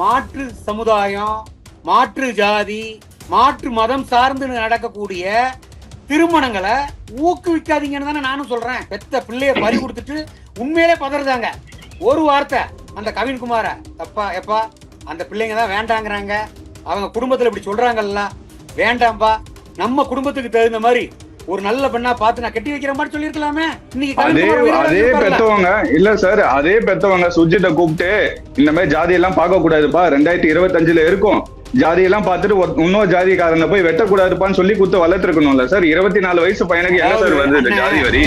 மாற்று சமுதாயம் மாற்று ஜாதி மாற்று மதம் சார்ந்து நடக்கக்கூடிய திருமணங்களை ஊக்குவிக்காதீங்கன்னு தானே நானும் சொல்றேன். பெத்த பிள்ளைய பறி கொடுத்துட்டு உண்மையிலே பதறதாங்க. ஒரு வார்த்தை அந்த கவின்குமார தப்பா எப்பா அந்த பிள்ளைங்க தான் வேண்டாங்கிறாங்க. அவங்க குடும்பத்துல இப்படி சொல்றாங்கல்ல. வேண்டாம்பா நம்ம குடும்பத்துக்கு தகுந்த மாதிரி ஒரு நல்ல பெண்ணா பார்த்து நான் கட்டி வைக்கிற மாதிரி சொல்லியிருக்கலாமே? இன்னைக்கு அதே அதே. பெத்தவங்க. இல்ல சார் அதே பெத்தவங்க சுஜித்தை கூப்பிட்டு இந்த மாதிரி ஜாதி எல்லாம் பார்க்க கூடாதுப்பா ரெண்டாயிரத்தி இருபத்தஞ்சுல இருக்கும். ஜாதி எல்லாம் பார்த்துட்டு இன்னொரு ஜாதிக்காரனை போய் வெட்டக்கூடாதுப்பான்னு சொல்லி கொடுத்து வளர்த்துருக்கணும்ல சார் இருபத்தி நாலு வயசு பையனுக்கு என்ன சார் வருது இந்த ஜாதி வரி?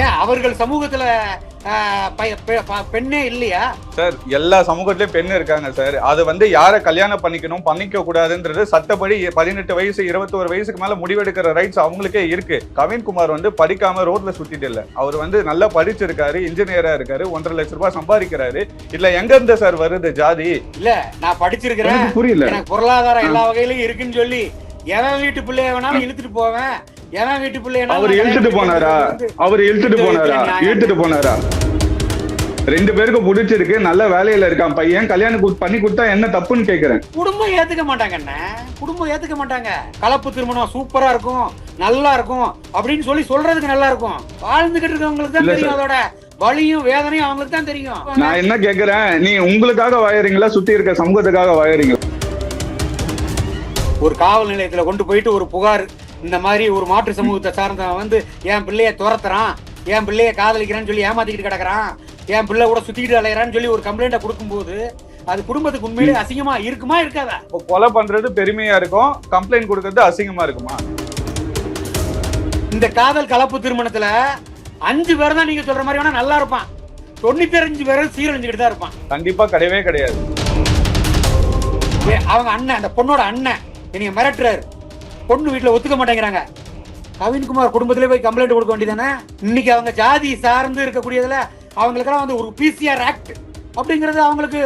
ஏன் அவர்கள் சமூகத்துல பெண்ணே இல்லையா? சார் எல்லா சமூகத்திலயும் பெண் இருக்காங்க சார். அது வந்து யாரை கல்யாணம் பண்ணிக்கணும் பண்ணிக்க கூடாதுன்றது சட்டப்படி பதினெட்டு வயசு இருபத்தோரு வயசுக்கு மேல முடிவெடுக்கிற ரைட்ஸ் அவங்களுக்கே இருக்கு. கவின்குமார் வந்து படிக்காம ரோட்ல சுத்திட்டு இல்ல. அவர் வந்து நல்லா படிச்சிருக்காரு இன்ஜினியரா இருக்காரு ஒன்றரை லட்ச ரூபாய் சம்பாதிக்கிறாரு. இல்ல எங்க இருந்து சார் வருது ஜாதி? இல்ல நான் படிச்சிருக்கிறேன். புரியல. பொருளாதாரம் எல்லா வகையிலும் இருக்குன்னு சொல்லி எவன் வீட்டு பிள்ளைய வேணாலும் இழுத்துட்டு போவேன். எவன் வீட்டு பிள்ளைய அவர் இழுத்துட்டு போனாரா? அவர் இழுத்துட்டு போனாரா? இழுத்துட்டு போனாரா? ரெண்டு பேருக்கும் பிடிச்சிருக்கு நல்ல வேலையில இருக்கான் பையன். கல்யாணம் பண்ணி கொடுத்தா என்ன தப்புன்னு கேக்குறேன். குடும்பம் ஏத்துக்க மாட்டாங்க குடும்பம் ஏத்துக்க மாட்டாங்க. கலப்பு திருமணம் சூப்பரா இருக்கும் நல்லா இருக்கும் அப்படின்னு சொல்லி சொல்றதுக்கு நல்லா இருக்கும். வாழ்ந்துகிட்டு இருக்கவங்களுக்கு தான் தெரியும் அதோட வலியும் வேதனையும் அவங்களுக்கு தான் தெரியும். நான் என்ன கேக்குறேன்? நீ உங்களுக்காக வாயறீங்களா? சுத்தி இருக்க சமூகத்துக்காக வாயறீங்களா? ஒரு காவல் நிலையத்துல கொண்டு போயிட்டு ஒரு புகார் இந்த மாதிரி ஒரு மாற்று சமூகத்தை சார்ந்தவன் வந்து என் பிள்ளைய துரத்துறான் என் பிள்ளைய காதலிக்கிறான்னு சொல்லி ஏமாத்திக்கிட்டு கிடக்குறான் என் பிள்ளை கூட சுத்திக்கிட்டு அலையறான்னு சொல்லி ஒரு கம்ப்ளைண்ட்டை கொடுக்கும்போது அது குடும்பத்துக்கு உண்மையிலே அசிங்கமா இருக்குமா இருக்காதா? இப்போ கொலை பண்றது பெருமையா இருக்கும் கம்ப்ளைண்ட் கொடுக்கறது அசிங்கமா இருக்குமா? இந்த காதல் கலப்பு திருமணத்துல அஞ்சு பேர் தான் நீங்க சொல்ற மாதிரி வேணா நல்லா இருப்பான். தொண்ணூத்தி அஞ்சு பேரும் சீரழிஞ்சுக்கிட்டு தான் இருப்பான். கண்டிப்பா கிடையவே கிடையாது. அவங்க அண்ணன் அந்த பொண்ணோட அண்ணன் என்னைய மிரட்டுறாரு. பொண்ணு வீட்டுல ஒத்துக்க மாட்டேங்கிறாங்க. கவின்குமார் குடும்பத்திலே போய் கம்ப்ளைண்ட் கொடுக்க வேண்டியதானே இன்னைக்கு அவங்க ஜாதி சார்ந்து இருக்கக்கூடியதுல அவங்களுக்கெல்லாம் வந்து ஒரு பிசிஆர் ஆக்ட் அப்படிங்கறது அவங்களுக்கு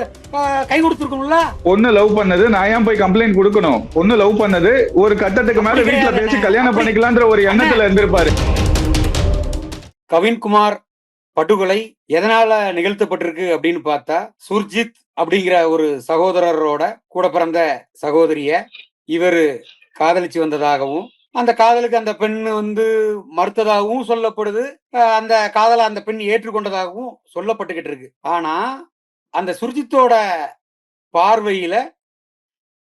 கை கொடுத்துருக்கணும்ல? பொண்ணு லவ் பண்ணது நான் ஏன் போய் கம்ப்ளைண்ட் கொடுக்கணும்? பொண்ணு லவ் பண்ணது ஒரு கட்டத்துக்கு மேல வீட்டுல பேசி. கல்யாணம் பண்ணிக்கலான்ற ஒரு எண்ணத்துல இருந்திருப்பாரு. கவின்குமார் படுகொலை எதனால நிகழ்த்தப்பட்டிருக்கு அப்படின்னு பார்த்தா சுர்ஜித் அப்படிங்கிற ஒரு சகோதரரோட கூட பிறந்த சகோதரிய இவரு காதலிச்சு வந்ததாகவும் அந்த காதலுக்கு அந்த பெண் வந்து மறுத்ததாகவும் சொல்லப்படுது. அந்த காதலை அந்த பெண் ஏற்றுக்கொண்டதாகவும் சொல்லப்பட்டுக்கிட்டு இருக்கு. ஆனா அந்த சுர்ஜித்தோட பார்வையில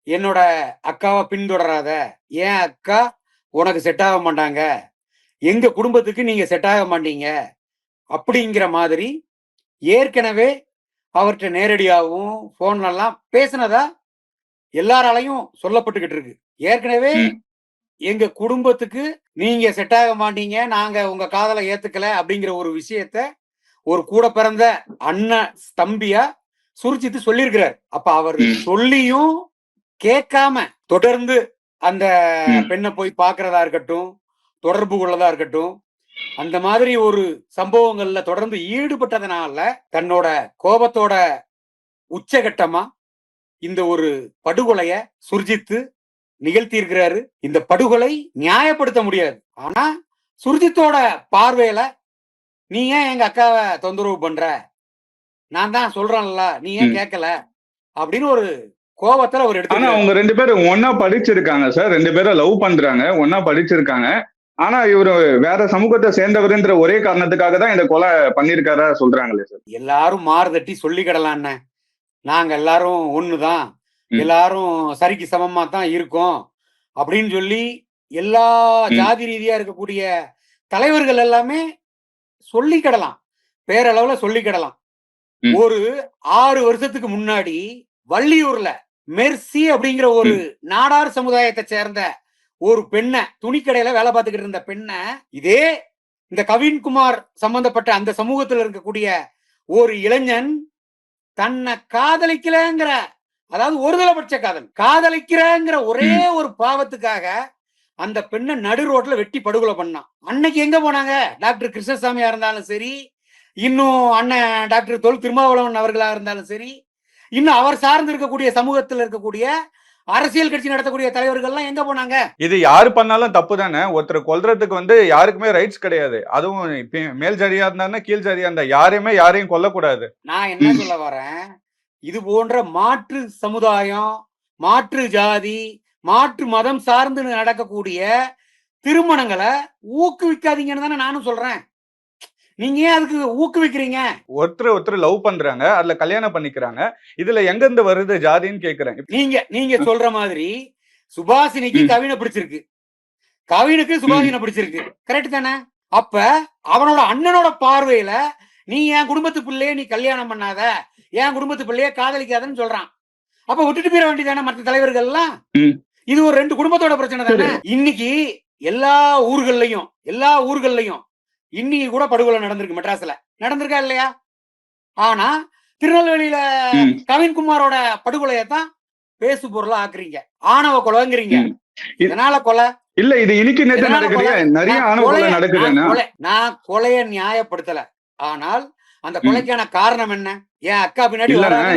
என்னோட அக்காவை பின்தொடராத ஏன் அக்கா உனக்கு செட் ஆக மாட்டாங்க? எங்க குடும்பத்துக்கு நீங்க செட் ஆக மாட்டீங்க? அப்படிங்கிற மாதிரி ஏற்கனவே அவர்கிட்ட நேரடியாகவும் போன்லலாம் பேசினதா எல்லாராலையும் சொல்லப்பட்டுக்கிட்டு இருக்கு. ஏற்கனவே. எங்க குடும்பத்துக்கு நீங்க செட் ஆக மாட்டீங்க நாங்க உங்க காதலை ஏத்துக்கல அப்படிங்கிற ஒரு விஷயத்த ஒரு கூட பிறந்த அண்ணன் தம்பியா சுருச்சித்து சொல்லியிருக்கிறார் அப்ப அவர். சொல்லியும் கேட்காம தொடர்ந்து அந்த. பெண்ணை போய் பார்க்கறதா இருக்கட்டும் தொடர்பு கொள்ளதா இருக்கட்டும் அந்த மாதிரி ஒரு சம்பவங்கள்ல தொடர்ந்து ஈடுபட்டதனால தன்னோட கோபத்தோட உச்சகட்டமா இந்த ஒரு படுகொலைய சுர்ஜித்து நிகழ்த்தி இருக்கிறாரு இந்த படுகொலை நியாயப்படுத்த முடியாது. ஆனா சுர்ஜித்தோட பார்வையில நீ ஏன் எங்க அக்காவை தொந்தரவு பண்ற? நான் தான் சொல்றேன்ல நீ ஏன். கேட்கல அப்படின்னு ஒரு கோபத்துல ஆனா எடுத்து அவங்க ரெண்டு பேரும் ஒன்னா படிச்சிருக்காங்க சார். ரெண்டு பேரும் லவ் பண்றாங்க ஒன்னா படிச்சிருக்காங்க. ஆனா இவரு வேற சமூகத்தை சேர்ந்தவர்ன்ற ஒரே காரணத்துக்காக தான் இந்த கொலை பண்ணிருக்காரா சொல்றாங்களே சார். எல்லாரும் மாறுதட்டி சொல்லிக்கிடலான்னு நாங்க எல்லாரும் ஒண்ணுதான். எல்லாரும் சரிக்கு சமமா தான் இருக்கோம் அப்படின்னு சொல்லி எல்லா. ஜாதி ரீதியா இருக்கக்கூடிய தலைவர்கள் எல்லாமே சொல்லிக்கிடலாம் பேரளவுல சொல்லிக்கிடலாம். ஒரு ஆறு வருஷத்துக்கு முன்னாடி வள்ளியூர்ல மெர்சி அப்படிங்கிற ஒரு நாடார் சமுதாயத்தை சேர்ந்த ஒரு பெண்ணை துணிக்கடையில வேலை பார்த்துக்கிட்டு இருந்த பெண்ணை இதே இந்த கவின்குமார் சம்பந்தப்பட்ட அந்த சமூகத்துல இருக்கக்கூடிய ஒரு இளைஞன் தன்னை காதலிக்கலங்கிற அதாவது ஒருதலைபட்ச காதல் காதலிக்கிறங்கிற ஒரே ஒரு பாவத்துக்காக அந்த பெண்ணை நடு ரோட்ல வெட்டி படுகொலை பண்ணான். அன்னைக்கு எங்க போனாங்க? டாக்டர் கிருஷ்ணசாமியா இருந்தாலும் சரி இன்னும் அண்ணன் டாக்டர் தொல் திருமாவளவன் அவர்களா இருந்தாலும் சரி இன்னும் அவர் சார்ந்து இருக்கக்கூடிய சமூகத்தில் இருக்கக்கூடிய அரசியல் கட்சி நடத்தக்கூடிய தலைவர்கள்லாம் எங்க போனாங்க? இது யாரு பண்ணாலும் தப்பு தானே. ஒருத்தர் கொல்றதுக்கு வந்து யாருக்குமே ரைட்ஸ் கிடையாது. அதுவும் மேல் ஜாதியா இருந்தா கீழ் ஜாதியா இருந்தா யாரையுமே யாரையும் கொல்லக்கூடாது. நான் என்ன. சொல்ல வரேன்? இது போன்ற மாற்று சமுதாயம் மாற்று ஜாதி மாற்று மதம் சார்ந்து நடக்கக்கூடிய திருமணங்களை ஊக்குவிக்காதீங்கன்னு தானே நானும் சொல்றேன். நீங்க ஏன் அதுக்கு ஊக்குவிக்கிறீங்க? ஒருத்தர் ஒருத்தர் லவ் பண்றாங்க அதுல கல்யாணம் பண்ணிக்கிறாங்க. இதுல எங்க இருந்து வருது ஜாதின்னு கேக்குறேன். நீங்க நீங்க சொல்ற மாதிரி சுபாஷினிக்கு. கவினை பிடிச்சிருக்கு. கவினுக்கு சுபாஷினை பிடிச்சிருக்கு. கரெக்ட் தானே? அப்ப அவனோட அண்ணனோட பார்வையில நீ என் குடும்பத்து பிள்ளைய நீ கல்யாணம் பண்ணாத. என் குடும்பத்து பிள்ளைய காதலிக்காதன்னு சொல்றான். அப்ப விட்டுட்டு போயிட வேண்டியதானே மற்ற தலைவர்கள் எல்லாம். இது ஒரு ரெண்டு குடும்பத்தோட பிரச்சனை தானே? இன்னைக்கு எல்லா ஊர்கள்லயும் எல்லா ஊர்கள்லயும் இன்னைக்கு கூட படுகொலை நடந்திருக்கு மெட்ராஸ்ல. நடந்திருக்கா இல்லையா? ஆனா திருநெல்வேலியில. கவின்குமாரோட படுகொலையை தான் பேசு பொருளா ஆக்குறீங்க. ஆணவ கொலைங்கிறீங்க. இதனால கொலை? இல்ல இது இன்னைக்கு நடக்குது. கொலை? நிறைய ஆணவ கொலை- நான் கொலைய நியாயப்படுத்தல. ஆனால் அந்த கொலைக்கான காரணம் என்ன? என் அக்கா பின்னாடி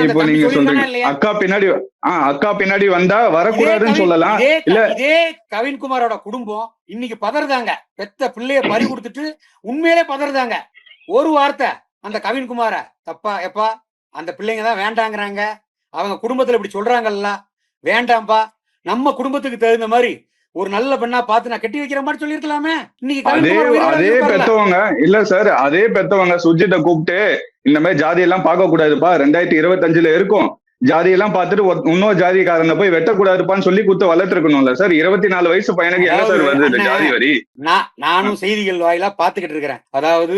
இப்போ நீங்க சொல்றீங்க? அக்கா பின்னாடி ஆஹ் அக்கா பின்னாடி வந்தா வரக்கூடாதுன்னு சொல்லலாம். இல்ல. இதே கவின்குமாரோட குடும்பம் இன்னைக்கு பதறுதாங்க. பெத்த பிள்ளைய பறி கொடுத்துட்டு உண்மையிலே பதறுதாங்க. ஒரு வார்த்தை அந்த கவின்குமார தப்பா எப்பா அந்த பிள்ளைங்க தான் வேண்டாங்கிறாங்க. அவங்க குடும்பத்துல இப்படி சொல்றாங்கல்ல. வேண்டாம்பா நம்ம குடும்பத்துக்கு தகுந்த மாதிரி ஒரு நல்ல பெண்ணா பார்த்து நான் கட்டி வைக்கிற மாதிரி சொல்லியிருக்கலாமே? இன்னைக்கு அதே அதே. பெத்தவங்க இல்ல சார் அதே பெத்தவங்க சுஜித்தை கூப்பிட்டு இந்த மாதிரி ஜாதி எல்லாம் பார்க்க கூடாதுப்பா ரெண்டாயிரத்தி இருபத்தஞ்சுல இருக்கும். ஜாதி எல்லாம் பார்த்துட்டு இன்னொரு ஜாதிக்காரனை போய் வெட்டக்கூடாதுப்பான்னு சொல்லி குத்து வளர்த்துருக்கணும்ல சார் இருபத்தி நாலு வயசு பையனுக்கு என்ன சார் வருது ஜாதி வரி? நான் நானும் செய்திகள் வாயிலா பாத்துக்கிட்டு இருக்கிறேன். அதாவது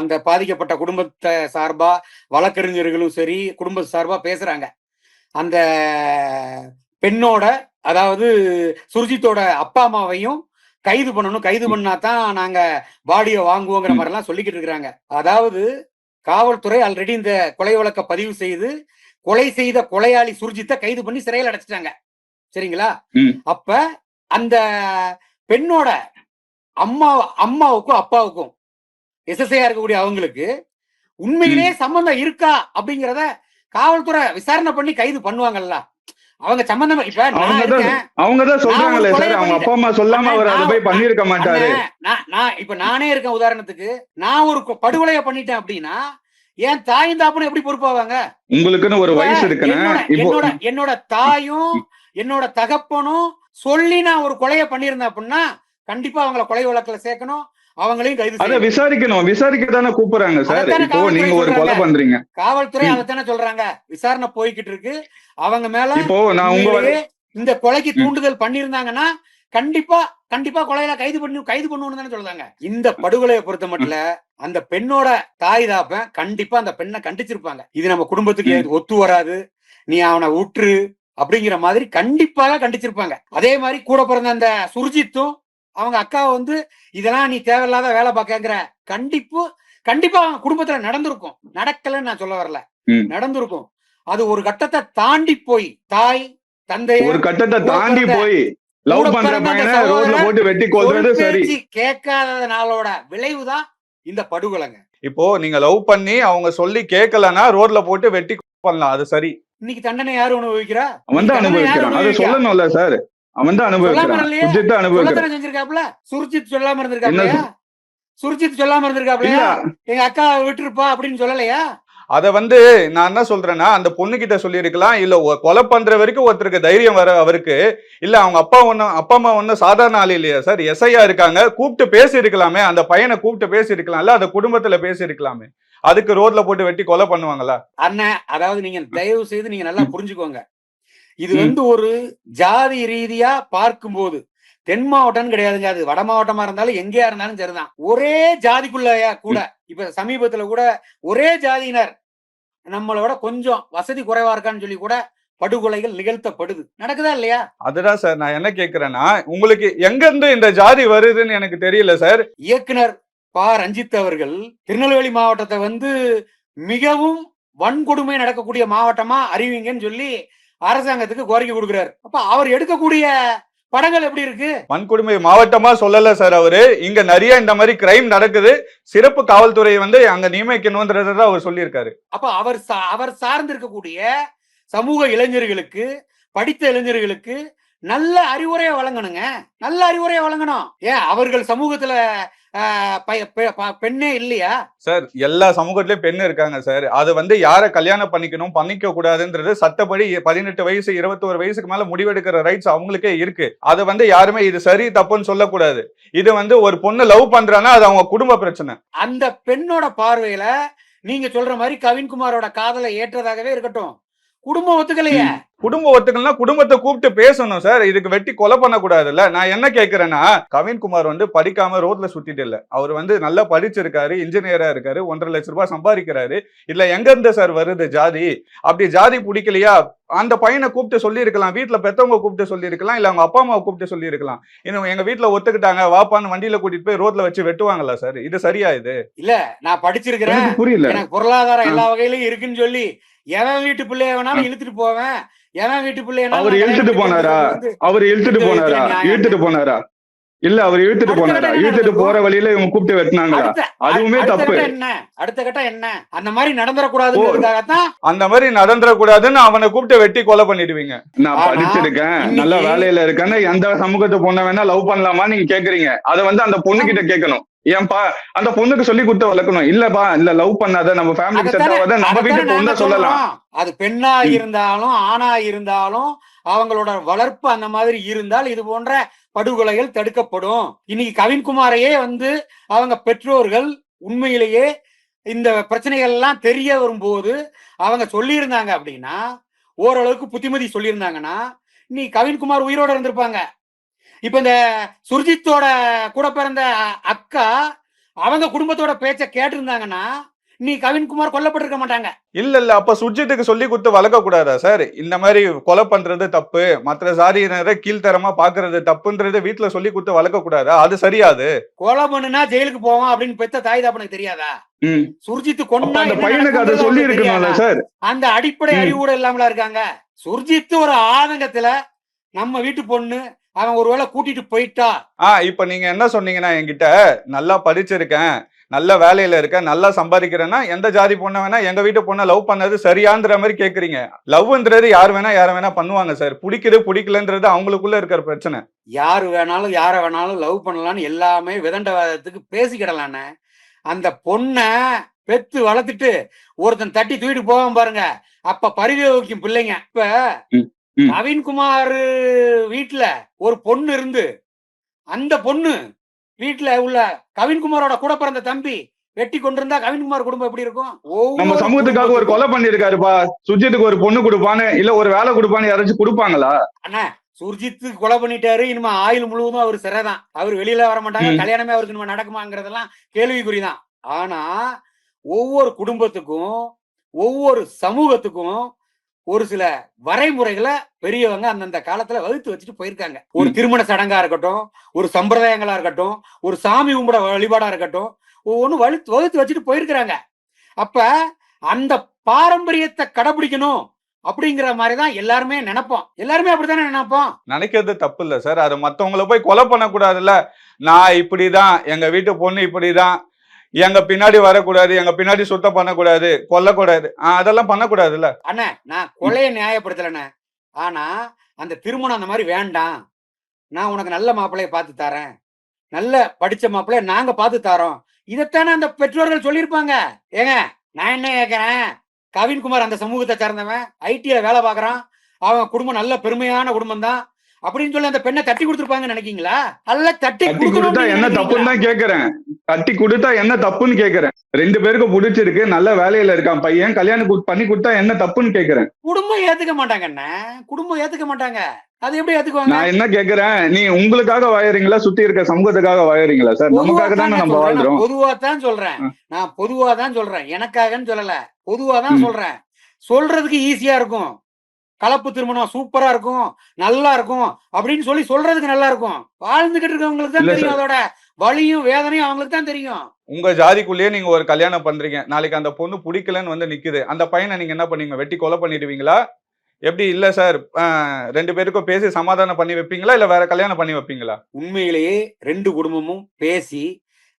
அந்த பாதிக்கப்பட்ட குடும்பத்தை சார்பா வழக்கறிஞர்களும் சரி குடும்ப சார்பா பேசுறாங்க. அந்த பெண்ணோட அதாவது சுர்ஜித்தோட அப்பா அம்மாவையும் கைது பண்ணணும். கைது பண்ணா தான் நாங்க பாடியை வாங்குவோங்கிற. மாதிரி எல்லாம் சொல்லிக்கிட்டு இருக்கிறாங்க. அதாவது காவல்துறை ஆல்ரெடி இந்த கொலை வழக்க பதிவு செய்து கொலை செய்த கொலையாளி சுர்ஜித்தை கைது பண்ணி சிறையில் அடைச்சிட்டாங்க. சரிங்களா. அப்ப அந்த பெண்ணோட அம்மா அம்மாவுக்கும் அப்பாவுக்கும் எஸ்எஸ்ஐயா இருக்கக்கூடிய அவங்களுக்கு உண்மையிலேயே சம்பந்தம் இருக்கா அப்படிங்கறத காவல்துறை விசாரணை பண்ணி கைது பண்ணுவாங்கல்ல? அவங்க சம்பந்தம் இப்ப நான் அவங்க தான் இருக்கேன் அவங்க தான் சொல்றாங்களே சார். அவங்க அப்பா அம்மா சொல்லாம அவர் அதை போய் பண்ணிருக்க மாட்டாரு. நான் இப்ப நானே இருக்கேன் உதாரணத்துக்கு. நான் ஒரு படுகொலையை பண்ணிட்டேன் அப்படின்னா என் தாயும் தாப்பனும் எப்படி பொறுப்பாவாங்க? உங்களுக்குன்னு ஒரு வயசு இருக்குன்னு என்னோட என்னோட தாயும் என்னோட தகப்பனும் சொல்லி நான் ஒரு கொலையை பண்ணியிருந்தேன் அப்படின்னா கண்டிப்பா அவங்கள கொலை வழக்குல சேர்க்கணும். அவங்களையும் கைது அத விசாரிக்கணும். விசாரிக்க தானே கூப்பிடுறாங்க சார். இப்போ நீங்க ஒரு கொலை. பண்றீங்க. காவல்துறை. அதைத்தானே சொல்றாங்க. விசாரணை போய்கிட்டு இருக்கு. அவங்க மேல இப்போ நான் உங்க உண்மையிலேயே இந்த கொலைக்கு. தூண்டுதல் பண்ணியிருந்தாங்கன்னா கண்டிப்பா கண்டிப்பா கொலையில கைது பண்ணி கைது பண்ணுவோம்னு தானே சொல்றாங்க. இந்த படுகொலையை பொறுத்த மட்டும் அந்த பெண்ணோட தாய் தாப்பன் கண்டிப்பா அந்த பெண்ணை கண்டிச்சிருப்பாங்க. இது நம்ம குடும்பத்துக்கு. ஒத்து வராது. நீ அவனை விட்டுரு அப்படிங்கிற மாதிரி கண்டிப்பாக கண்டிச்சிருப்பாங்க. அதே மாதிரி கூட பிறந்த அந்த சுர்ஜித்தும் அவங்க அக்காவை வந்து இதெல்லாம் நீ தேவையில்லாத வேலை பார்க்கங்கிற கண்டிப்பு கண்டிப்பா அவங்க குடும்பத்துல நடந்திருக்கும். நடக்கலன்னு நான் சொல்ல வரல. நடந்திருக்கும். அது ஒரு கட்டத்தை தாண்டி போய் தாய் தந்தைய ஒரு கட்டத்தை கூட தாண்டி போய் லவ் பண்ற பையனை ரோட்ல போட்டு வெட்டி கொல்றது சரி. கேட்காதனாலோட விளைவுதான் இந்த படுகொலைங்க. இப்போ நீங்க லவ் பண்ணி அவங்க சொல்லி கேட்கலன்னா ரோட்ல போட்டு வெட்டி பண்ணலாம் அது சரி. இன்னைக்கு தண்டனை யாரு அனுபவிக்கிறா? அவன் தான் அனுபவிக்கிறான். அதை? சொல்லணும்ல சார். அவன் தான் சொல்லாம அனுபவிக்கிறான்? சுஜித் தான் அனுபவிக்கிறான். செஞ்சிருக்காப்ல சுர்ஜித் சொல்லாம இருந்திருக்காப்லையா சுர்ஜித் சொல்லாம இல்ல. இருந்திருக்காப்லையா எங்க அக்கா விட்டுருப்பா அப்படின்னு சொல்லலையா? அத வந்து நான் என்ன சொல்றேன்னா அந்த பொண்ணு கிட்ட சொல்லியிருக்கலாம் இல்ல கொலை பண்ற வரைக்கும் ஒருத்தருக்கு தைரியம் வர அவருக்கு இல்ல அவங்க அப்பா ஒண்ணு அப்பா அம்மா ஒண்ணு சாதாரண ஆள் இல்லையா சார்? எஸ்ஐயா இருக்காங்க கூப்பிட்டு பேசி இருக்கலாமே அந்த பையனை கூப்பிட்டு பேசி இருக்கலாம்ல அந்த குடும்பத்துல பேசி இருக்கலாமே அதுக்கு ரோட்ல போட்டு வெட்டி கொலை பண்ணுவாங்களா? அண்ணன் அதாவது நீங்க தயவு செய்து நீங்க நல்லா புரிஞ்சுக்கோங்க. இது. வந்து ஒரு ஜாதி ரீதியா பார்க்கும்போது தென் மாவட்டம் கிடையாதுங்க அது வட மாவட்டமா இருந்தாலும் எங்கேயா இருந்தாலும் சரிதான். ஒரே ஜாதிக்குள்ளயா கூட இப்ப சமீபத்துல கூட ஒரே ஜாதியினர் நம்மளோட கொஞ்சம் வசதி குறைவா இருக்கான்னு சொல்லி கூட படுகொலைகள் நிகழ்த்தப்படுது. நடக்குதா இல்லையா? அதுதான் சார் நான் என்ன கேக்குறேன்னா உங்களுக்கு எங்க இருந்து இந்த ஜாதி வருதுன்னு எனக்கு தெரியல சார் இயக்குனர் ப. ரஞ்சித் அவர்கள் திருநெல்வேலி மாவட்டத்தை வந்து மிகவும் வன்கொடுமை நடக்கக்கூடிய மாவட்டமா அறிவிங்கன்னு சொல்லி அரசாங்கத்துக்கு கோரிக்கை கொடுக்கிறார். அப்ப அவர் எடுக்கக்கூடிய படங்கள் எப்படி இருக்கு? வன்கொடுமை மாவட்டமா சொல்லல சார் அவரு. இங்க நிறைய இந்த மாதிரி கிரைம் நடக்குது. சிறப்பு காவல்துறையை வந்து அங்க நியமிக்கணும்ன்றதை அவர் சொல்லியிருக்காரு. அப்ப அவர் அவர் சார்ந்து இருக்கக்கூடிய சமூக இளைஞர்களுக்கு படித்த இளைஞர்களுக்கு நல்ல அறிவுரையை வழங்கணுங்க. நல்ல அறிவுரையை வழங்கணும். ஏன்? அவர்கள் சமூகத்துல பெண்ணே இல்லையா? சார் எல்லா சமூகத்திலயும் பெண் இருக்காங்க சார். அது வந்து யாரை கல்யாணம் பண்ணிக்கணும் பண்ணிக்க கூடாதுன்றது சட்டப்படி பதினெட்டு வயசு இருபத்தோரு வயசுக்கு மேல முடிவெடுக்கிற ரைட்ஸ் அவங்களுக்கே இருக்கு. அது வந்து யாருமே இது சரி தப்புன்னு சொல்லக்கூடாது. இது வந்து ஒரு பொண்ணு லவ் பண்றான்னா அது அவங்க குடும்ப பிரச்சனை. அந்த பெண்ணோட பார்வையில நீங்க சொல்ற மாதிரி கவின்குமாரோட காதலை ஏற்றதாகவே இருக்கட்டும். குடும்பம் ஒத்துக்கலையே. குடும்ப ஒத்துக்கலனா குடும்பத்தை கூப்பிட்டு பேசணும் சார். இதுக்கு வெட்டி கொலை பண்ண கூடாதுல்ல நான் என்ன கேக்குறேன்னா கவின்குமார் வந்து படிக்காம ரோட்ல சுத்திட்டு இல்ல. அவர் வந்து நல்லா படிச்சிருக்காரு இன்ஜினியரா இருக்காரு ஒன்றரை லட்ச ரூபாய் சம்பாதிக்கிறாரு. இல்ல எங்க இருந்து சார் வருது ஜாதி? அப்படி ஜாதி பிடிக்கலையா? அந்த பையனை கூப்பிட்டு சொல்லியிருக்கலாம். வீட்டுல பெத்தவங்க கூப்பிட்டு சொல்லியிருக்கலாம். இல்ல அவங்க அப்பா அம்மாவை கூப்பிட்டு சொல்லியிருக்கலாம். இன்னும் எங்க வீட்டுல ஒத்துக்கிட்டாங்க வாப்பான்னு வண்டியில கூட்டிட்டு போய் ரோட்ல வச்சு வெட்டுவாங்களா சார்? இது சரியா இது? இல்ல நான் படிச்சிருக்கிறேன். புரியல. எனக்கு பொருளாதாரம் எல்லா வகையிலும் இருக்குன்னு சொல்லி எவன் வீட்டு பிள்ளைய வேணாலும் இழுத்துட்டு போவேன். எவன் வீட்டு பிள்ளைய அவர் இழுத்துட்டு போனாரா? அவர் இழுத்துட்டு போனாரா? இழுத்துட்டு போனாரா? இல்ல அவர் இழுத்துட்டு போனாரா? இழுத்துட்டு? போற வழியில இவங்க கூப்பிட்டு வெட்டினாங்களா? அதுவுமே தப்பு. என்ன? அடுத்த கட்டம் என்ன? அந்த மாதிரி நடந்துடக்கூடாதுங்கிறதுக்காகத்தான் அந்த மாதிரி நடந்துடக்கூடாதுன்னு அவனை கூப்பிட்டு வெட்டி கொலை பண்ணிடுவீங்க. நான் படிச்சிருக்கேன். நல்ல வேலையில இருக்கேன்னு எந்த சமூகத்தை பொண்ணை வேணா லவ் பண்ணலாமா நீங்க கேக்குறீங்க. அத வந்து அந்த பொண்ணு கிட்ட கேட்கணும். ஏன்பா அந்த பொண்ணுக்கு சொல்லி கொடுத்து வளர்க்கணும் இல்லப்பா இல்ல லவ் பண்ணாத நம்ம ஃபேமிலிக்கு செட் ஆகாத நம்ம அதைத்தானே வீட்டு பொண்ணு நாங்க சொல்லலாம். அது பெண்ணா. இருந்தாலும் ஆணா இருந்தாலும் அவங்களோட வளர்ப்பு அந்த மாதிரி இருந்தால் இது போன்ற படுகொலைகள் தடுக்கப்படும் இன்னைக்கு கவின்குமாரையே வந்து அவங்க பெற்றோர்கள் உண்மையிலேயே இந்த பிரச்சனைகள் எல்லாம் தெரிய வரும்போது அவங்க சொல்லியிருந்தாங்க அப்படின்னா ஓரளவுக்கு புத்திமதி சொல்லியிருந்தாங்கன்னா நீ கவின்குமார் உயிரோட இருந்திருப்பாங்க இப்ப இந்த சுர்ஜித்தோட கூட பிறந்த அக்கா அவங்க குடும்பத்தோட பேச்ச கேட்டிருந்தாங்கன்னா நீ கவின்குமார் கொல்லப்பட்டிருக்க மாட்டாங்க. இல்ல இல்ல. அப்ப சுர்ஜித்துக்கு சொல்லி கொடுத்து வளர்க்க கூடாதா சார்? இந்த மாதிரி கொலை பண்றது தப்பு. மற்ற சாதியினரை கீழ்த்தரமா பாக்குறது தப்புன்றது வீட்டுல சொல்லி கொடுத்து வளர்க்க கூடாதா? அது சரியாது. கொலை பண்ணுனா ஜெயிலுக்கு போவான் அப்படின்னு பெத்த தாய் தாப்பனுக்கு தெரியாதா. சுர்ஜித் கொண்டா அந்த பையனுக்கு அதை சொல்லி இருக்கணும்ல? சார்? அந்த அடிப்படை. அறிவு கூட இல்லாமல இருக்காங்க? சுர்ஜித் ஒரு ஆதங்கத்துல நம்ம வீட்டு பொண்ணு அவன் ஒருவேளை கூட்டிட்டு போயிட்டா? ஆ இப்ப நீங்க என்ன சொன்னீங்கன்னா என்கிட்ட நல்லா படிச்சிருக்கேன் நல்ல வேலையில இருக்கேன் நல்லா சம்பாதிக்கிறேன்னா எந்த ஜாதி பொண்ணை வேணா எங்க வீட்டு பொண்ணை லவ் பண்ணது சரியான்ற மாதிரி கேக்குறீங்க. லவ்ன்றது யார் வேணா யார வேணா பண்ணுவாங்க சார் பிடிக்குது பிடிக்கலன்றது அவங்களுக்குள்ள இருக்கிற பிரச்சனை. யாரு வேணாலும் யார வேணாலும் லவ் பண்ணலாம்னு எல்லாமே விதண்டவாதத்துக்கு பேசிக்கிடலானே அந்த பொண்ணை பெத்து வளர்த்துட்டு ஒருத்தன் தட்டி தூக்கிட்டு போவான் பாருங்க. அப்ப பரிதவிக்கும் பிள்ளைங்க. இப்ப. நவீன்குமார் வீட்டுல ஒரு பொண்ணு இருந்து அந்த பொண்ணு வீட்டுல உள்ள கவின்குமாரோட கூட பிறந்த தம்பி வெட்டி கொண்டிருந்தா கவின்குமார் குடும்பம் எப்படி இருக்கும்? நம்ம சமூகத்துக்காக ஒரு கொலை பண்ணிருக்காருப்பா சுஜித்துக்கு ஒரு பொண்ணு கொடுப்பான்னு இல்ல ஒரு வேலை கொடுப்பான்னு யாராச்சும் கொடுப்பாங்களா? அண்ணா சுர்ஜித் கொலை பண்ணிட்டாரு. இனிமே ஆயுள் முழுவதும் அவர் சிறைதான். அவர் வெளியில வர மாட்டாங்க. கல்யாணமே அவருக்கு இனிமே நடக்குமாங்கிறதெல்லாம் கேள்விக்குறிதான். ஆனா ஒவ்வொரு குடும்பத்துக்கும் ஒவ்வொரு சமூகத்துக்கும் ஒரு சில வரைமுறைகளை பெரியவங்க அந்தந்த காலத்துல வகுத்து வச்சுட்டு போயிருக்காங்க. ஒரு. திருமண சடங்கா இருக்கட்டும் ஒரு சம்பிரதாயங்களா இருக்கட்டும் ஒரு சாமி கும்பிட வழிபாடா இருக்கட்டும் ஒவ்வொன்றும் வகுத்து வகுத்து வச்சுட்டு போயிருக்கிறாங்க. அப்ப அந்த பாரம்பரியத்தை கடைபிடிக்கணும் அப்படிங்கிற மாதிரி தான் எல்லாருமே நினைப்போம். எல்லாருமே அப்படித்தானே நினைப்போம்? நினைக்கிறது தப்பு இல்ல சார். அது மத்தவங்கள போய் கொலை பண்ணக்கூடாதுல்ல. நான் இப்படிதான் எங்க வீட்டு பொண்ணு இப்படிதான் எங்க பின்னாடி வரக்கூடாது எங்க பின்னாடி சுத்தம் பண்ணக்கூடாது கொல்லக்கூடாது. ஆ, அதெல்லாம் பண்ணக்கூடாதுல்ல. அண்ணே நான் கொலையை நியாயப்படுத்தலண்ணே. ஆனா அந்த திருமணம் அந்த மாதிரி வேண்டாம். நான் உனக்கு நல்ல மாப்பிள்ளைய பார்த்து தரேன். நல்ல படிச்ச மாப்பிள்ளைய நாங்க பார்த்து தரோம். இதைத்தானே அந்த பெற்றோர்கள் சொல்லியிருப்பாங்க. ஏங்க நான் என்ன கேட்கறேன் கவின்குமார் அந்த சமூகத்தை சார்ந்தவன் ஐடியில வேலை பார்க்கறான். அவன் குடும்பம் நல்ல பெருமையான குடும்பம் தான் அப்படின்னு சொல்லி அந்த பெண்ணை தட்டி கொடுத்துருப்பாங்கன்னு நினைக்கீங்களா? அல்ல தட்டி கொடுத்தா என்ன? தப்புன்னு தான் கேக்குறேன். தட்டி கொடுத்தா என்ன தப்புன்னு கேக்குறேன். ரெண்டு பேருக்கும் பிடிச்சிருக்கு நல்ல வேலையில இருக்கான் பையன் கல்யாணம் பண்ணி கொடுத்தா என்ன தப்புன்னு கேக்குறேன். குடும்பம் ஏத்துக்க மாட்டாங்க அண்ணே. குடும்பம் ஏத்துக்க மாட்டாங்க. அது எப்படி ஏத்துக்குவாங்க? நான் என்ன கேக்குறேன் நீ உங்களுக்காக வாயறீங்களா சுத்தி இருக்க சமூகத்துக்காக வாயறீங்களா சார்? நமக்காக தானே நம்ம வாழ்றோம். பொதுவா தான் சொல்றேன். நான் பொதுவா தான் சொல்றேன். எனக்காகன்னு சொல்லல. பொதுவா தான். சொல்றேன். சொல்றதுக்கு ஈஸியா இருக்கும். கலப்பு திருமணம்? சூப்பரா இருக்கும். நல்லா இருக்கும். அப்படின்னு சொல்லி சொல்றதுக்கு நல்லா இருக்கும். வாழ்ந்துகிட்டு இருக்கவங்களுக்கு தான் தெரியும் அதோட வலியும் வேதனையும் அவங்களுக்கு தான் தெரியும். உங்க ஜாதிக்குள்ளேயே நீங்க ஒரு கல்யாணம் பண்றீங்க. நாளைக்கு அந்த பொண்ணு பிடிக்கலன்னு வந்து நிக்குது. அந்த பையனை நீங்க என்ன பண்ணுவீங்க? வெட்டி கொலை பண்ணிடுவீங்களா? எப்படி? இல்ல சார். ரெண்டு பேருக்கும் பேசி சமாதானம் பண்ணி வைப்பீங்களா? இல்ல வேற கல்யாணம் பண்ணி வைப்பீங்களா? உண்மையிலேயே ரெண்டு குடும்பமும் பேசி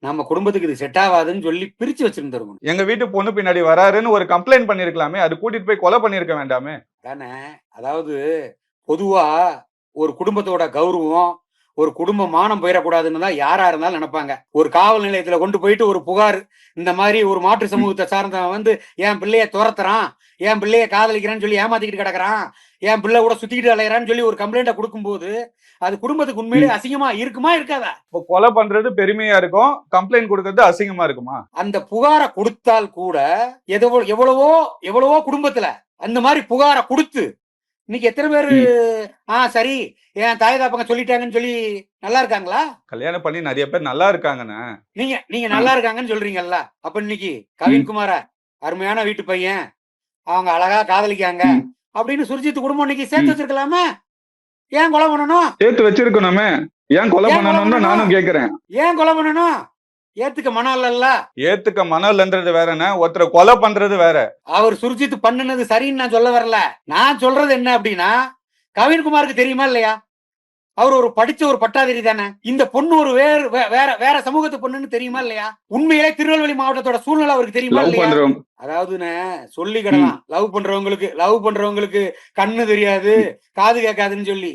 நம்ம குடும்பத்துக்கு இது செட் ஆகாதுன்னு சொல்லி பிரிச்சு வச்சிருந்துருக்கணும் எங்க வீட்டு பொண்ணு பின்னாடி வராருன்னு ஒரு கம்ப்ளைண்ட் பண்ணிருக்கலாமே அது கூட்டிட்டு போய் கொலை பண்ணிருக்க வேண்டாமே. தானே அதாவது பொதுவா ஒரு குடும்பத்தோட கௌரவம் ஒரு குடும்ப மானம் போயிடக்கூடாதுன்னு தான் யாரா இருந்தாலும் நினைப்பாங்க. ஒரு காவல் நிலையத்துல கொண்டு போயிட்டு ஒரு புகார் இந்த மாதிரி ஒரு மாற்று சமூகத்தை சார்ந்தவன் வந்து என் பிள்ளைய துரத்துறான் என் பிள்ளைய காதலிக்கிறேன்னு சொல்லி ஏமாத்திக்கிட்டு கிடக்குறான் என் பிள்ளை கூட சுத்திக்கிட்டு அலையறான்னு சொல்லி ஒரு கம்ப்ளைண்ட்டை கொடுக்கும்போது அது குடும்பத்துக்கு உண்மையிலே அசிங்கமா இருக்குமா இருக்காதா? இப்போ கொலை பண்றது பெருமையா இருக்கும் கம்ப்ளைண்ட் கொடுக்கறது அசிங்கமா இருக்குமா? அந்த புகாரை கொடுத்தால் கூட எதோ எவ்வளவோ எவ்வளவோ குடும்பத்துல அந்த மாதிரி புகாரை கொடுத்து இன்னைக்கு எத்தனை பேரு? ஆ சரி. என் தாய் தாப்பங்க சொல்லிட்டாங்கன்னு சொல்லி நல்லா இருக்காங்களா? கல்யாணம் பண்ணி நிறைய பேர் நல்லா இருக்காங்கண்ணே. நீங்க நீங்க நல்லா இருக்காங்கன்னு சொல்றீங்கல்ல? அப்ப இன்னைக்கு கவின்குமார அருமையான வீட்டு பையன் அவங்க அழகா காதலிக்காங்க. அப்படின்னு சுர்ஜித் குடும்பம் இன்னைக்கு சேர்த்து வச்சிருக்கலாமே? ஏன் கொலை பண்ணணும்? சேர்த்து வச்சிருக்கணுமே. ஏன் கொலை பண்ணணும்னு பண்ணணும்? நானும் கேக்குறேன். ஏன் கொலை பண்ணணும்? ஏத்துக்க மனம் இல்லல்ல. ஏத்துக்க மனம் இல்லைன்றது வேறண்ணே ஒருத்தரை கொலை பண்றது வேற. அவர் சுர்ஜித் பண்ணுனது சரின்னு நான் சொல்ல வரல. நான் சொல்றது என்ன அப்படின்னா கவின்குமாருக்கு தெரியுமா இல்லையா? அவர் ஒரு படிச்ச ஒரு பட்டாதிரி தானே. இந்த பொண்ணு ஒரு வேற வேற வேற சமூகத்து பொண்ணுன்னு தெரியுமா இல்லையா? உண்மையிலே திருநெல்வேலி மாவட்டத்தோட சூழ்நிலை அவருக்கு தெரியுமா இல்லையா? அதாவதுண்ணே சொல்லிக்கிடலாம். லவ் பண்றவங்களுக்கு லவ் பண்றவங்களுக்கு கண்ணு தெரியாது காது கேட்காதுன்னு சொல்லி.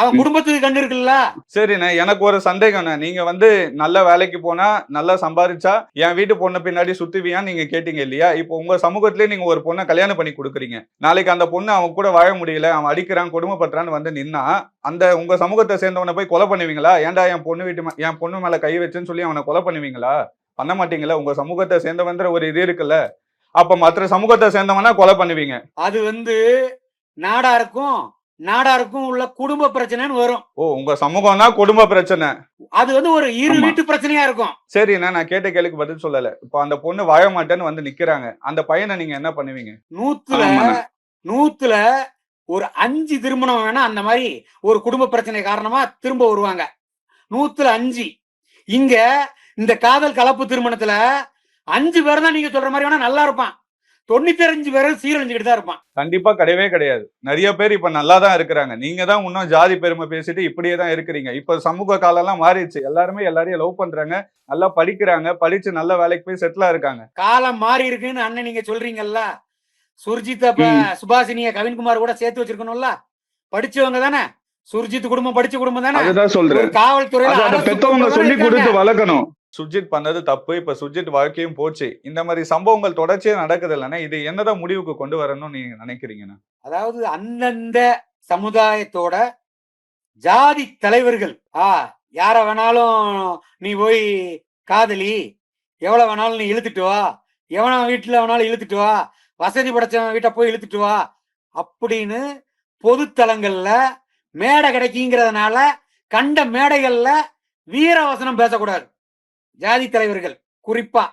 அவன். குடும்பத்துக்கு கண்ணு இருக்குல்ல? சரிண்ணே எனக்கு ஒரு சந்தேகம்ண்ணே. நீங்க வந்து நல்ல வேலைக்கு போனா நல்லா சம்பாதிச்சா என் வீட்டு பொண்ணு பின்னாடி சுத்துவியான்னு நீங்க கேட்டீங்க இல்லையா? இப்போ உங்க சமூகத்திலே நீங்க ஒரு பொண்ணை கல்யாணம் பண்ணி கொடுக்குறீங்க. நாளைக்கு அந்த பொண்ணு அவன் கூட வாழ முடியல அவன் அடிக்கிறான் கொடுமைப்படுறான்னு வந்து நின்னா அந்த உங்க சமூகத்தை சேர்ந்தவனை போய் கொலை பண்ணுவீங்களா? ஏன்டா என் பொண்ணு வீட்டு என் பொண்ணு மேல கை வச்சுன்னு சொல்லி அவனை கொலை பண்ணுவீங்களா? பண்ண மாட்டீங்களா? உங்க சமூகத்தை சேர்ந்தவன்ற ஒரு இது இருக்குல்ல. அப்ப மற்ற சமூகத்தை சேர்ந்தவனா கொலை பண்ணுவீங்க. அது வந்து நாடாருக்கும் நாடாருக்கும் உள்ள குடும்ப பிரச்சனைன்னு வரும். ஓ உங்க சமூகம்னா குடும்ப பிரச்சனை. அது வந்து ஒரு இரு. வீட்டு பிரச்சனையா இருக்கும். சரிண்ணா நான் கேட்ட கேள்விக்கு பதில் சொல்லல. இப்போ அந்த பொண்ணு வாழ மாட்டேன்னு வந்து நிக்கிறாங்க. அந்த பையனை நீங்க என்ன பண்ணுவீங்க? நூத்துல. நூத்துல ஒரு அஞ்சு திருமணம் வேணா அந்த மாதிரி ஒரு குடும்ப பிரச்சனை காரணமா திரும்ப வருவாங்க. நூத்துல அஞ்சு. இங்க இந்த காதல் கலப்பு திருமணத்துல அஞ்சு பேர் தான் நீங்க சொல்ற மாதிரி வேணா நல்லா இருப்பான். தொண்ணூத்தி அஞ்சு பேர் சீரழிஞ்சுக்கிட்டு தான் இருப்பான். கண்டிப்பா கிடையவே கிடையாது. நிறைய பேர் இப்ப நல்லா தான் இருக்கிறாங்க. நீங்க தான் இன்னும் ஜாதி பெருமை பேசிட்டு இப்படியே தான் இருக்கிறீங்க. இப்ப சமூக காலம் எல்லாம் மாறிடுச்சு. எல்லாருமே எல்லாரையும் லவ் பண்றாங்க. நல்லா படிக்கிறாங்க. படிச்சு நல்ல வேலைக்கு போய் செட்டிலா இருக்காங்க. காலம் மாறி இருக்குன்னு அண்ணன் நீங்க சொல்றீங்கல்ல? சுர்ஜித் அப்ப ம். சுபாசினிய கவின்குமார் கூட சேர்த்து வச்சிருக்கணும்ல? படிச்சவங்க தானே? சுர்ஜித் குடும்பம் படிச்ச குடும்பம் தானே? அதுதான் சொல்றேன். அரசு பெத்தவங்க சொல்லி கொடுத்து. வளர்க்கணும். சுர்ஜித் பண்ணது தப்பு இப்ப சுர்ஜித் வாழ்க்கையும் போச்சு. இந்த மாதிரி சம்பவங்கள் தொடர்ச்சியா நடக்குது இல்லைன்னா இது என்னதான் முடிவுக்கு கொண்டு வரணும்னு நீங்க நினைக்கிறீங்கண்ணா அதாவது அந்தந்த சமுதாயத்தோட ஜாதி தலைவர்கள் ஆ யார வேணாலும் நீ போய் காதலி எவ்வளவு வேணாலும் நீ இழுத்துட்டு வா எவனா வீட்டுல வேணாலும் இழுத்துட்டு வா வசதி படைச்சவன் வீட்டை போய் இழுத்துட்டு வா அப்படின்னு பொதுத்தலங்கள்ல மேடை கிடைக்குங்கிறதுனால கண்ட மேடைகள்ல வீரவசனம் பேசக்கூடாது. ஜாதி தலைவர்கள் குறிப்பா.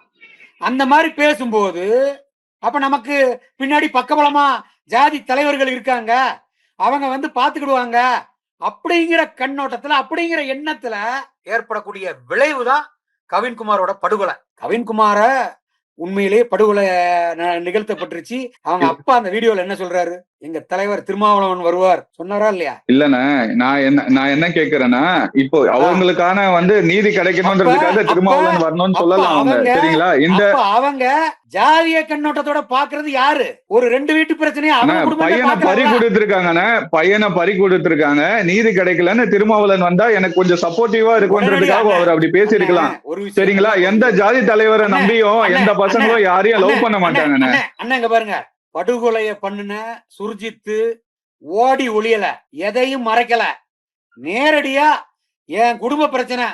அந்த மாதிரி பேசும்போது அப்ப நமக்கு பின்னாடி பக்கபலமா ஜாதி தலைவர்கள் இருக்காங்க. அவங்க வந்து பாத்துக்கிடுவாங்க. அப்படிங்கிற கண்ணோட்டத்துல அப்படிங்கிற எண்ணத்துல ஏற்படக்கூடிய விளைவுதான் கவின்குமாரோட படுகொலை. கவின்குமார உண்மையிலேயே படுகொலை நிகழ்த்தப்பட்டுருச்சு. அவங்க அப்பா அந்த வீடியோல என்ன சொல்றாரு? எங்க தலைவர் திருமாவளவன் வருவார். சொன்னாரா இல்லையா? இல்லண்ணே நான் என்ன நான் என்ன கேக்குறேன்னா இப்போ அவங்களுக்கான வந்து நீதி கிடைக்கணும்ன்றதுக்காக திருமாவளவன் வரணும்னு சொல்லலாம் அவங்க. சரிங்களா? இந்த அவங்க ஜாதிய கண்ணோட்டத்தோட பாக்குறது யாரு? ஒரு ரெண்டு வீட்டு பிரச்சனையை பையனை பறி கொடுத்திருக்காங்கண்ணே பையனை பறி கொடுத்திருக்காங்க. நீதி கிடைக்கலன்னு திருமாவளவன் வந்தா எனக்கு கொஞ்சம் சப்போர்ட்டிவா இருக்கும்ன்றதுக்காக அவர் அப்படி பேசியிருக்கலாம். சரிங்களா? எந்த ஜாதி தலைவரை நம்பியும் எந்த பசங்களும் யாரையும் லவ் பண்ண மாட்டாங்கண்ணே. அண்ணே, இங்க பாருங்க. படுகொலைய பண்ணுன சுர்ஜித்து ஓடி ஒளியல எதையும் மறைக்கல. நேரடியா என் குடும்ப பிரச்சனை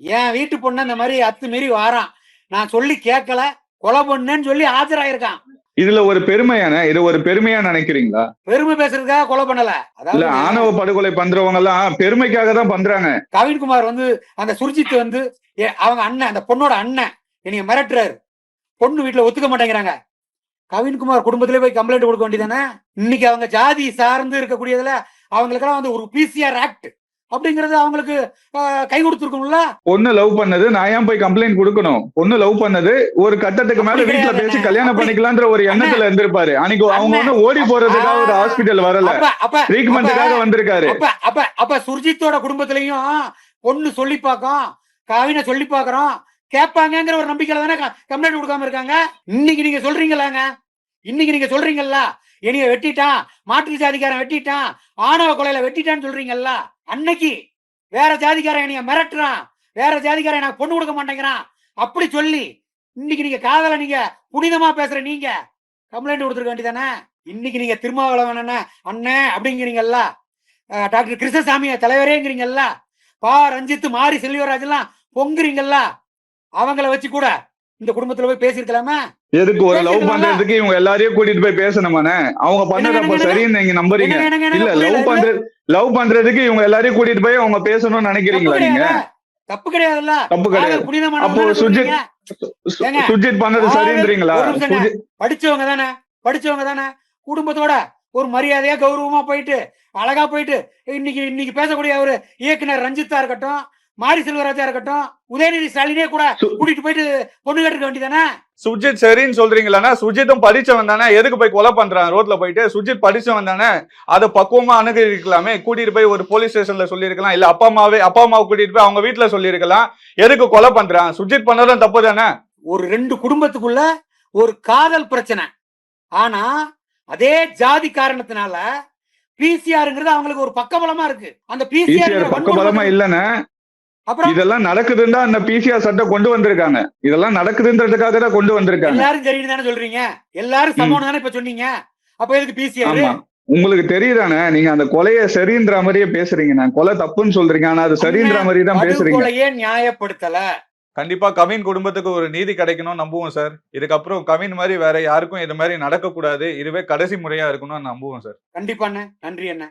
என் வீட்டு பொண்ணு இந்த மாதிரி அத்துமீறி வாரான். நான் சொல்லி கேட்கல கொலை பண்ணேன்னு சொல்லி ஆஜராயிருக்கான். இதுல ஒரு பெருமையான இது ஒரு பெருமையா நினைக்கிறீங்களா? பெருமை பேசுறதுக்காக கொலை பண்ணல. அதாவது ஆணவ படுகொலை பண்றவங்க எல்லாம் பெருமைக்காக தான் பண்றாங்க. கவின்குமார் வந்து அந்த சுர்ஜித் வந்து அவங்க அண்ணன் அந்த பொண்ணோட அண்ணன் என்னைய மிரட்டுறாரு. பொண்ணு வீட்டுல ஒத்துக்க மாட்டேங்கிறாங்க. கவின்குமார் குடும்பத்திலே போய் கம்ப்ளைண்ட் கொடுக்க வேண்டியதானே இன்னைக்கு அவங்க ஜாதி சார்ந்து இருக்கக்கூடியதுல அவங்களுக்கெல்லாம் வந்து ஒரு பிசிஆர் ஆக்ட் அப்படிங்கறது அவங்களுக்கு கை கொடுத்துருக்கும்ல பொண்ணு லவ் பண்ணது நான் ஏன் போய் கம்ப்ளைண்ட் கொடுக்கணும் பொண்ணு லவ் பண்ணது ஒரு கட்டத்துக்கு மேல வீட்டுல பேசி. கல்யாணம் பண்ணிக்கலான்ற ஒரு எண்ணத்துல இருந்திருப்பாரு அன்னைக்கு அவங்க. வந்து ஓடி போறதுக்காக ஒரு. ஹாஸ்பிட்டல் வரல அப்ப ட்ரீட்மெண்ட்டுக்காக வந்திருக்காரு அப்ப அப்ப அப்ப சுர்ஜித்தோட குடும்பத்திலையும் பொண்ணு சொல்லி பார்க்கும் கவினை சொல்லி பார்க்கறோம் கேட்பாங்கங்கிற ஒரு நம்பிக்கையில தானே கம்ப்ளைண்ட் கொடுக்காம இருக்காங்க? இன்னைக்கு நீங்க சொல்றீங்களாங்க? இன்னைக்கு நீங்க சொல்றீங்கல்ல? என்னைய வெட்டிட்டான் மாற்று ஜாதிக்காரன் வெட்டிட்டான் ஆணவ கொலையில வெட்டிட்டான்னு சொல்றீங்கல்ல? அன்னைக்கு வேற ஜாதிக்காரன் என்னைய மிரட்டுறான் வேற ஜாதிக்காரன் எனக்கு பொண்ணு கொடுக்க மாட்டேங்கிறான். அப்படி சொல்லி இன்னைக்கு நீங்க காதல நீங்க புனிதமா பேசுற நீங்க கம்ப்ளைண்ட் கொடுத்துருக்க வேண்டியதானே? இன்னைக்கு நீங்க திருமாவளவன் அண்ணன் அண்ணன் அப்படிங்கிறீங்கல்ல? டாக்டர் கிருஷ்ணசாமிய தலைவரேங்கிறீங்கல்ல? பா ரஞ்சித் மாரி செல்வராஜ் எல்லாம் பொங்குறீங்கல்ல? அவங்கள வச்சு கூட இந்த குடும்பத்துல போய் பேசியிருக்கலாமா? எதுக்கு ஒரு லவ்? பண்றதுக்கு இவங்க எல்லாரையும் கூட்டிட்டு போய் பேசணுமானே அவங்க என்னங்க? சரின்னு நீங்க நம்புறீங்க. இல்ல லவ் பண்றது லவ் பண்றதுக்கு இவங்க எல்லாரையும் கூட்டிட்டு போய் அவங்க பேசணும்னு நினைக்கிறீங்களா நீங்க? தப்பு கிடையாதுல்ல. தப்பு கிடையாது. அப்போ சுஜித் சுஜித் பண்ணது சரின்றீங்களா? படிச்சவங்க தானே படிச்சவங்க தானே. குடும்பத்தோட ஒரு மரியாதையா கௌரவமா போயிட்டு அழகா போயிட்டு இன்னைக்கு இன்னைக்கு பேசக்கூடிய ஒரு இயக்குனர் ரஞ்சித்தா இருக்கட்டும் மாரி செல்வராஜா இருக்கட்டும் உதயநிதி ஸ்டாலினே கூட கூட்டிட்டு போயிட்டு பொண்ணு கேட்டுக்க வேண்டியதானே? சுஜித் சரின்னு சொல்றீங்களா சுஜித்தும் படிச்சவன் தானே? எதுக்கு போய் கொலை பண்றான்? ரோட்ல போயிட்டு சுஜித் படிச்சவன் தானே? அதை பக்குவமா அணுகிருக்கலாமே கூட்டிட்டு போய் ஒரு போலீஸ் ஸ்டேஷன்ல சொல்லியிருக்கலாம். இல்ல அப்பா அம்மாவே அப்பா அம்மாவை கூட்டிட்டு போய் அவங்க வீட்டுல சொல்லியிருக்கலாம். எதுக்கு கொலை பண்றான்? சுஜித் பண்ணதும் தப்பு தானே? ஒரு ரெண்டு குடும்பத்துக்குள்ள ஒரு காதல் பிரச்சனை. ஆனா அதே ஜாதி காரணத்தினால பிசிஆருங்கிறது அவங்களுக்கு ஒரு பக்கபலமா இருக்கு. அந்த பிசிஆர் பக்கபலமா இல்லன்னு இதெல்லாம் நடக்குதுன்னு அந்த பிசிஆர் சட்டம் கொண்டு வந்திருக்காங்க. இதெல்லாம் நடக்குதுன்றதுக்காக தான் கொண்டு வந்திருக்காங்க. எல்லாரும் சரின்னு தானே சொல்றீங்க? எல்லாரும் சமம் தானே இப்ப சொன்னீங்க? அப்ப எதுக்கு பிசிஆர் உங்களுக்கு தெரியுதானே? நீங்க அந்த கொலைய சரின்ற மாதிரியே பேசுறீங்க. நான் கொலை தப்புன்னு சொல்றீங்க. ஆனா அது சரின்ற மாதிரி தான் பேசுறீங்க. படுகொலையே நியாயப்படுத்தல. கண்டிப்பா கவின் குடும்பத்துக்கு ஒரு நீதி கிடைக்கணும் நம்புவோம் சார். இதுக்கப்புறம் கவின் மாதிரி வேற யாருக்கும் இது மாதிரி நடக்க கூடாது இதுவே கடைசி முறையா இருக்கணும்னு நம்புவோம் சார். கண்டிப்பா அண்ணே. நன்றி அண்ணே.